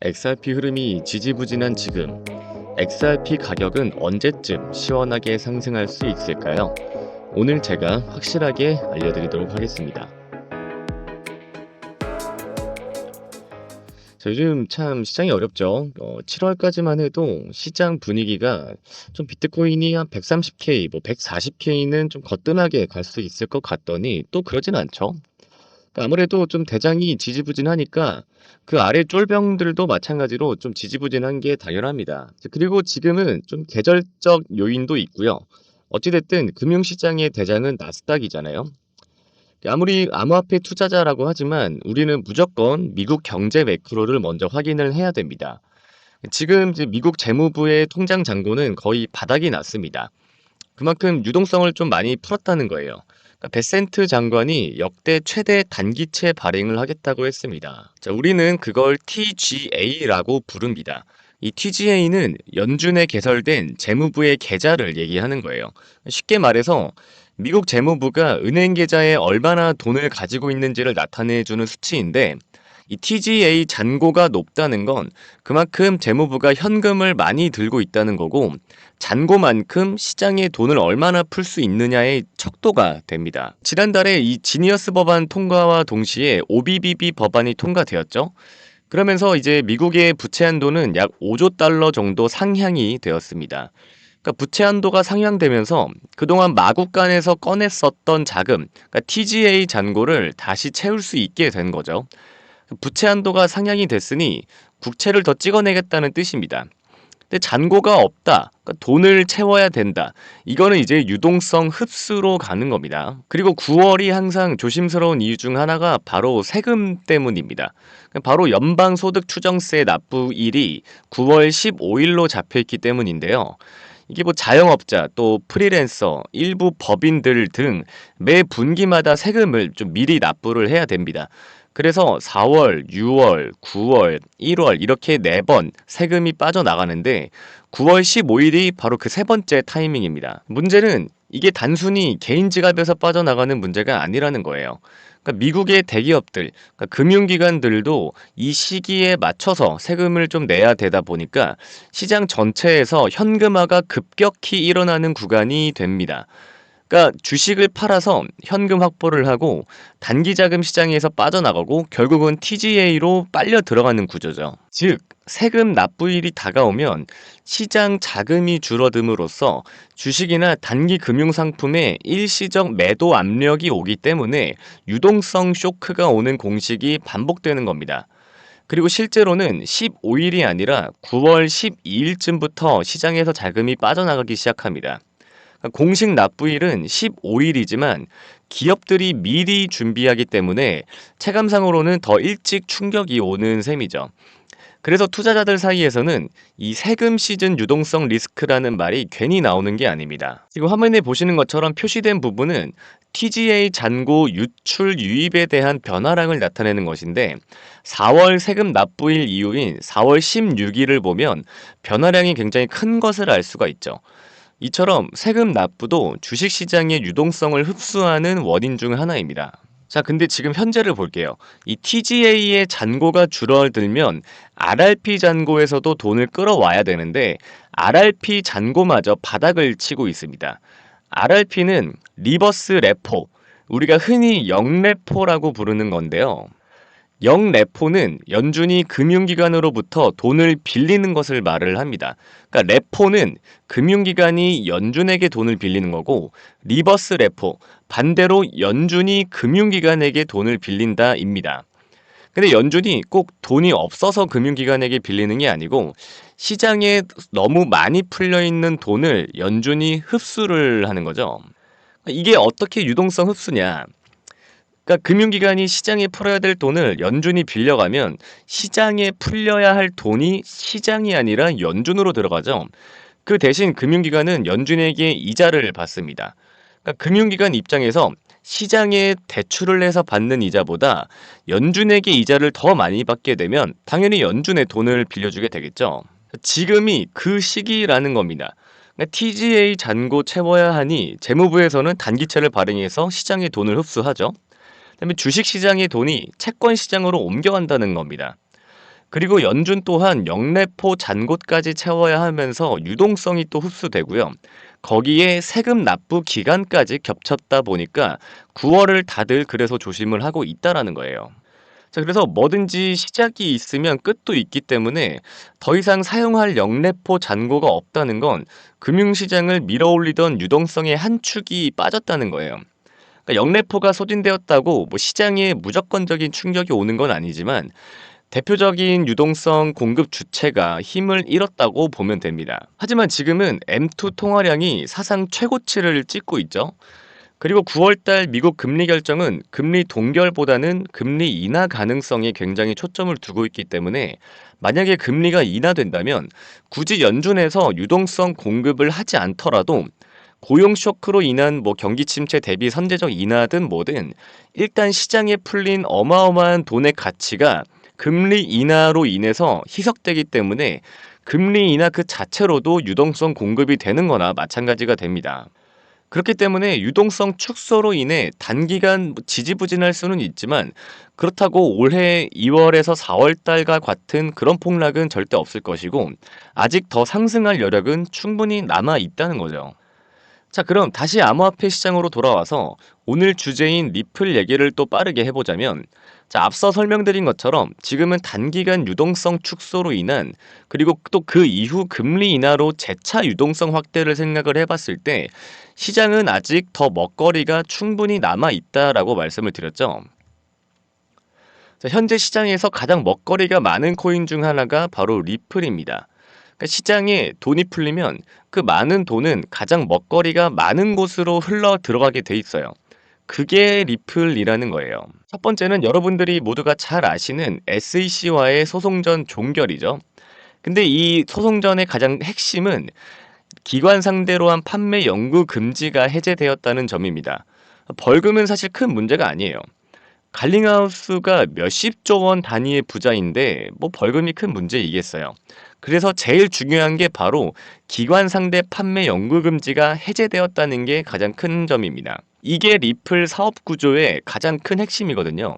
XRP 흐름이 지지부진한 지금, XRP 가격은 언제쯤 시원하게 상승할 수 있을까요? 오늘 제가 확실하게 알려드리도록 하겠습니다. 자, 요즘 참 시장이 어렵죠. 어, 7월까지만 해도 시장 분위기가 좀 비트코인이 한 130K, 뭐 140K는 좀 거뜬하게 갈 수 있을 것 같더니 또 그러진 않죠. 그러니까 아무래도 좀 대장이 지지부진하니까 그 아래 쫄병들도 마찬가지로 좀 지지부진한 게 당연합니다. 그리고 지금은 좀 계절적 요인도 있고요. 어찌됐든 금융시장의 대장은 나스닥이잖아요. 아무리 암호화폐 투자자라고 하지만 우리는 무조건 미국 경제 매크로를 먼저 확인을 해야 됩니다. 지금 미국 재무부의 통장 잔고는 거의 바닥이 났습니다. 그만큼 유동성을 좀 많이 풀었다는 거예요. 그러니까 베센트 장관이 역대 최대 단기채 발행을 하겠다고 했습니다. 자, 우리는 그걸 TGA라고 부릅니다. 이 TGA는 연준에 개설된 재무부의 계좌를 얘기하는 거예요. 쉽게 말해서 미국 재무부가 은행 계좌에 얼마나 돈을 가지고 있는지를 나타내주는 수치인데 이 TGA 잔고가 높다는 건 그만큼 재무부가 현금을 많이 들고 있다는 거고 잔고만큼 시장에 돈을 얼마나 풀 수 있느냐의 척도가 됩니다. 지난달에 이 지니어스 법안 통과와 동시에 OBBB 법안이 통과되었죠. 그러면서 이제 미국의 부채 한도는 약 5조 달러 정도 상향이 되었습니다. 그러니까 부채 한도가 상향되면서 그동안 마국간에서 꺼냈었던 자금, 그러니까 TGA 잔고를 다시 채울 수 있게 된 거죠. 부채 한도가 상향이 됐으니 국채를 더 찍어내겠다는 뜻입니다. 근데 잔고가 없다. 그러니까 돈을 채워야 된다. 이거는 이제 유동성 흡수로 가는 겁니다. 그리고 9월이 항상 조심스러운 이유 중 하나가 바로 세금 때문입니다. 그러니까 바로 연방소득추정세 납부일이 9월 15일로 잡혀 있기 때문인데요. 이게 뭐 자영업자 또 프리랜서 일부 법인들 등 매 분기마다 세금을 좀 미리 납부를 해야 됩니다. 그래서 4월, 6월, 9월, 1월 이렇게 네번 세금이 빠져나가는데 9월 15일이 바로 그 세 번째 타이밍입니다. 문제는 이게 단순히 개인 지갑에서 빠져나가는 문제가 아니라는 거예요. 그러니까 미국의 대기업들, 그러니까 금융기관들도 이 시기에 맞춰서 세금을 좀 내야 되다 보니까 시장 전체에서 현금화가 급격히 일어나는 구간이 됩니다. 그러니까 주식을 팔아서 현금 확보를 하고 단기 자금 시장에서 빠져나가고 결국은 TGA로 빨려 들어가는 구조죠. 즉 세금 납부일이 다가오면 시장 자금이 줄어듦으로써 주식이나 단기 금융 상품에 일시적 매도 압력이 오기 때문에 유동성 쇼크가 오는 공식이 반복되는 겁니다. 그리고 실제로는 15일이 아니라 9월 12일쯤부터 시장에서 자금이 빠져나가기 시작합니다. 공식 납부일은 15일이지만 기업들이 미리 준비하기 때문에 체감상으로는 더 일찍 충격이 오는 셈이죠. 그래서 투자자들 사이에서는 이 세금 시즌 유동성 리스크라는 말이 괜히 나오는 게 아닙니다. 지금 화면에 보시는 것처럼 표시된 부분은 TGA 잔고 유출 유입에 대한 변화량을 나타내는 것인데 4월 세금 납부일 이후인 4월 16일을 보면 변화량이 굉장히 큰 것을 알 수가 있죠. 이처럼 세금 납부도 주식시장의 유동성을 흡수하는 원인 중 하나입니다. 자, 근데 지금 현재를 볼게요. 이 TGA의 잔고가 줄어들면 RRP 잔고에서도 돈을 끌어와야 되는데 RRP 잔고마저 바닥을 치고 있습니다. RRP는 리버스 레포, 우리가 흔히 영레포라고 부르는 건데요. 영레포는 연준이 금융기관으로부터 돈을 빌리는 것을 말을 합니다. 그러니까 레포는 금융기관이 연준에게 돈을 빌리는 거고 리버스 레포 반대로 연준이 금융기관에게 돈을 빌린다입니다. 근데 연준이 꼭 돈이 없어서 금융기관에게 빌리는 게 아니고 시장에 너무 많이 풀려 있는 돈을 연준이 흡수를 하는 거죠. 이게 어떻게 유동성 흡수냐? 그러니까 금융기관이 시장에 풀어야 될 돈을 연준이 빌려가면 시장에 풀려야 할 돈이 시장이 아니라 연준으로 들어가죠. 그 대신 금융기관은 연준에게 이자를 받습니다. 그러니까 금융기관 입장에서 시장에 대출을 해서 받는 이자보다 연준에게 이자를 더 많이 받게 되면 당연히 연준에 돈을 빌려주게 되겠죠. 지금이 그 시기라는 겁니다. 그러니까 TGA 잔고 채워야 하니 재무부에서는 단기채를 발행해서 시장에 돈을 흡수하죠. 그다음에 주식 시장의 돈이 채권 시장으로 옮겨간다는 겁니다. 그리고 연준 또한 영래포 잔고까지 채워야 하면서 유동성이 또 흡수되고요. 거기에 세금 납부 기간까지 겹쳤다 보니까 9월을 다들 그래서 조심을 하고 있다라는 거예요. 자, 그래서 뭐든지 시작이 있으면 끝도 있기 때문에 더 이상 사용할 영래포 잔고가 없다는 건 금융시장을 밀어올리던 유동성의 한 축이 빠졌다는 거예요. 그러니까 영래포가 소진되었다고 뭐 시장에 무조건적인 충격이 오는 건 아니지만 대표적인 유동성 공급 주체가 힘을 잃었다고 보면 됩니다. 하지만 지금은 M2 통화량이 사상 최고치를 찍고 있죠. 그리고 9월달 미국 금리 결정은 금리 동결보다는 금리 인하 가능성에 굉장히 초점을 두고 있기 때문에 만약에 금리가 인하된다면 굳이 연준에서 유동성 공급을 하지 않더라도 고용 쇼크로 인한 뭐 경기 침체 대비 선제적 인하든 뭐든 일단 시장에 풀린 어마어마한 돈의 가치가 금리 인하로 인해서 희석되기 때문에 금리 인하 그 자체로도 유동성 공급이 되는 거나 마찬가지가 됩니다. 그렇기 때문에 유동성 축소로 인해 단기간 지지부진할 수는 있지만 그렇다고 올해 2월에서 4월 달과 같은 그런 폭락은 절대 없을 것이고 아직 더 상승할 여력은 충분히 남아 있다는 거죠. 자, 그럼 다시 암호화폐 시장으로 돌아와서 오늘 주제인 리플 얘기를 또 빠르게 해보자면 자, 앞서 설명드린 것처럼 지금은 단기간 유동성 축소로 인한 그리고 또 그 이후 금리 인하로 재차 유동성 확대를 생각을 해봤을 때 시장은 아직 더 먹거리가 충분히 남아 있다라고 말씀을 드렸죠. 자, 현재 시장에서 가장 먹거리가 많은 코인 중 하나가 바로 리플입니다. 그러니까 시장에 돈이 풀리면 그 많은 돈은 가장 먹거리가 많은 곳으로 흘러 들어가게 돼 있어요. 그게 리플이라는 거예요. 첫 번째는 여러분들이 모두가 잘 아시는 SEC와의 소송전 종결이죠. 근데 이 소송전의 가장 핵심은 기관 상대로 한 판매 연구 금지가 해제되었다는 점입니다. 벌금은 사실 큰 문제가 아니에요. 갈링하우스가 몇십조 원 단위의 부자인데 뭐 벌금이 큰 문제이겠어요. 그래서 제일 중요한 게 바로 기관 상대 판매 연구 금지가 해제되었다는 게 가장 큰 점입니다. 이게 리플 사업 구조의 가장 큰 핵심이거든요.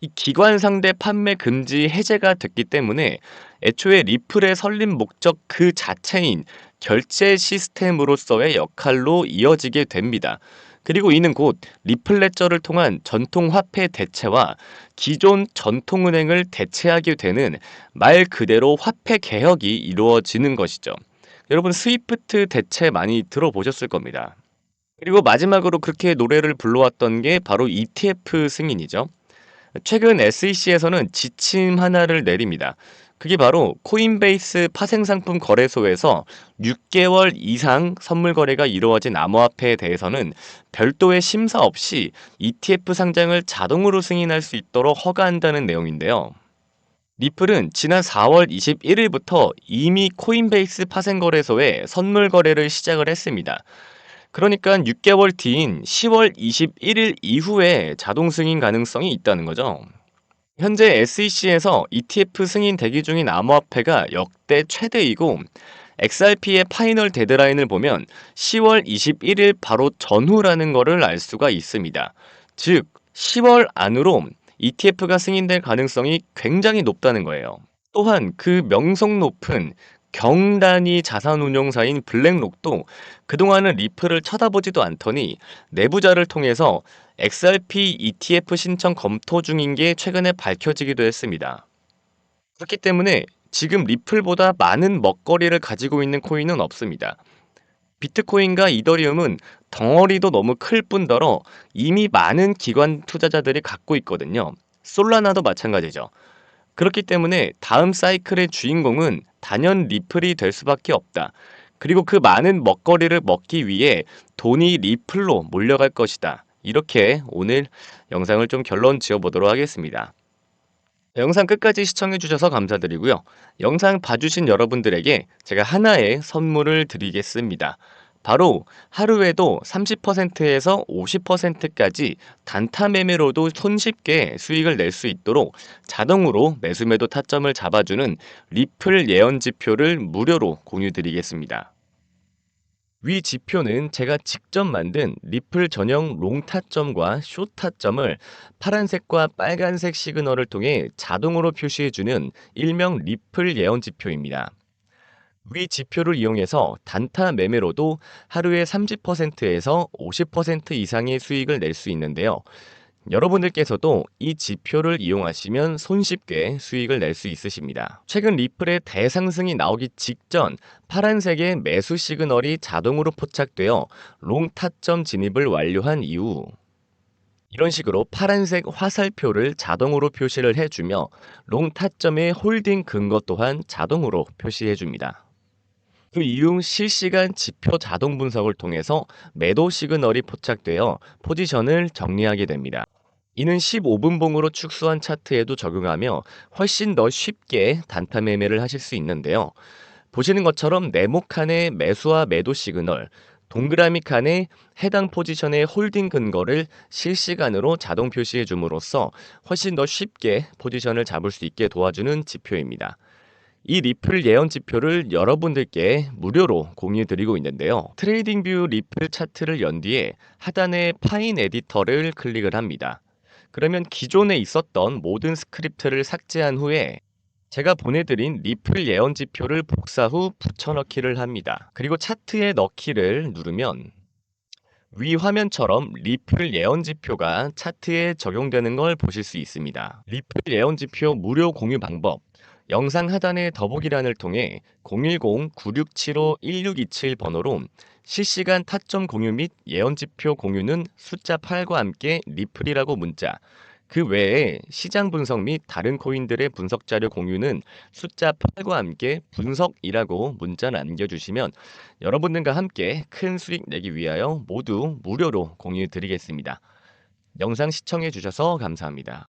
이 기관 상대 판매 금지 해제가 됐기 때문에 애초에 리플의 설립 목적 그 자체인 결제 시스템으로서의 역할로 이어지게 됩니다. 그리고 이는 곧 리플레저를 통한 전통 화폐 대체와 기존 전통 은행을 대체하게 되는 말 그대로 화폐 개혁이 이루어지는 것이죠. 여러분 스위프트 대체 많이 들어보셨을 겁니다. 그리고 마지막으로 그렇게 노래를 불러왔던 게 바로 ETF 승인이죠. 최근 SEC에서는 지침 하나를 내립니다. 그게 바로 코인베이스 파생상품 거래소에서 6개월 이상 선물 거래가 이루어진 암호화폐에 대해서는 별도의 심사 없이 ETF 상장을 자동으로 승인할 수 있도록 허가한다는 내용인데요. 리플은 지난 4월 21일부터 이미 코인베이스 파생거래소에 선물 거래를 시작을 했습니다. 그러니까 6개월 뒤인 10월 21일 이후에 자동 승인 가능성이 있다는 거죠. 현재 SEC에서 ETF 승인 대기 중인 암호화폐가 역대 최대이고 XRP의 파이널 데드라인을 보면 10월 21일 바로 전후라는 것을 알 수가 있습니다. 즉 10월 안으로 ETF가 승인될 가능성이 굉장히 높다는 거예요. 또한 그 명성 높은 경단위 자산운용사인 블랙록도 그동안은 리플을 쳐다보지도 않더니 내부자를 통해서 XRP ETF 신청 검토 중인 게 최근에 밝혀지기도 했습니다. 그렇기 때문에 지금 리플보다 많은 먹거리를 가지고 있는 코인은 없습니다. 비트코인과 이더리움은 덩어리도 너무 클 뿐더러 이미 많은 기관 투자자들이 갖고 있거든요. 솔라나도 마찬가지죠. 그렇기 때문에 다음 사이클의 주인공은 단연 리플이 될 수밖에 없다. 그리고 그 많은 먹거리를 먹기 위해 돈이 리플로 몰려갈 것이다. 이렇게 오늘 영상을 좀 결론 지어 보도록 하겠습니다. 영상 끝까지 시청해 주셔서 감사드리고요. 영상 봐주신 여러분들에게 제가 하나의 선물을 드리겠습니다. 바로 하루에도 30%에서 50%까지 단타 매매로도 손쉽게 수익을 낼 수 있도록 자동으로 매수매도 타점을 잡아주는 리플 예언 지표를 무료로 공유 드리겠습니다. 위 지표는 제가 직접 만든 리플 전용 롱 타점과 숏 타점을 파란색과 빨간색 시그널을 통해 자동으로 표시해주는 일명 리플 예언 지표입니다. 위 지표를 이용해서 단타 매매로도 하루에 30%에서 50% 이상의 수익을 낼 수 있는데요. 여러분들께서도 이 지표를 이용하시면 손쉽게 수익을 낼 수 있으십니다. 최근 리플의 대상승이 나오기 직전 파란색의 매수 시그널이 자동으로 포착되어 롱 타점 진입을 완료한 이후 이런 식으로 파란색 화살표를 자동으로 표시를 해주며 롱 타점의 홀딩 근거 또한 자동으로 표시해줍니다. 그 이후 실시간 지표 자동 분석을 통해서 매도 시그널이 포착되어 포지션을 정리하게 됩니다. 이는 15분 봉으로 축소한 차트에도 적용하며 훨씬 더 쉽게 단타 매매를 하실 수 있는데요. 보시는 것처럼 네모 칸의 매수와 매도 시그널, 동그라미 칸에 해당 포지션의 홀딩 근거를 실시간으로 자동 표시해 줌으로써 훨씬 더 쉽게 포지션을 잡을 수 있게 도와주는 지표입니다. 이 리플 예언 지표를 여러분들께 무료로 공유해 드리고 있는데요. 트레이딩 뷰 리플 차트를 연 뒤에 하단의 파인 에디터를 클릭을 합니다. 그러면 기존에 있었던 모든 스크립트를 삭제한 후에 제가 보내드린 리플 예언 지표를 복사 후 붙여넣기를 합니다. 그리고 차트에 넣기를 누르면 위 화면처럼 리플 예언 지표가 차트에 적용되는 걸 보실 수 있습니다. 리플 예언 지표 무료 공유 방법 영상 하단의 더보기란을 통해 010-9675-1627 번호로 실시간 타점 공유 및 예언지표 공유는 숫자 8과 함께 리플이라고 문자, 그 외에 시장 분석 및 다른 코인들의 분석 자료 공유는 숫자 8과 함께 분석이라고 문자 남겨주시면 여러분들과 함께 큰 수익 내기 위하여 모두 무료로 공유 드리겠습니다. 영상 시청해 주셔서 감사합니다.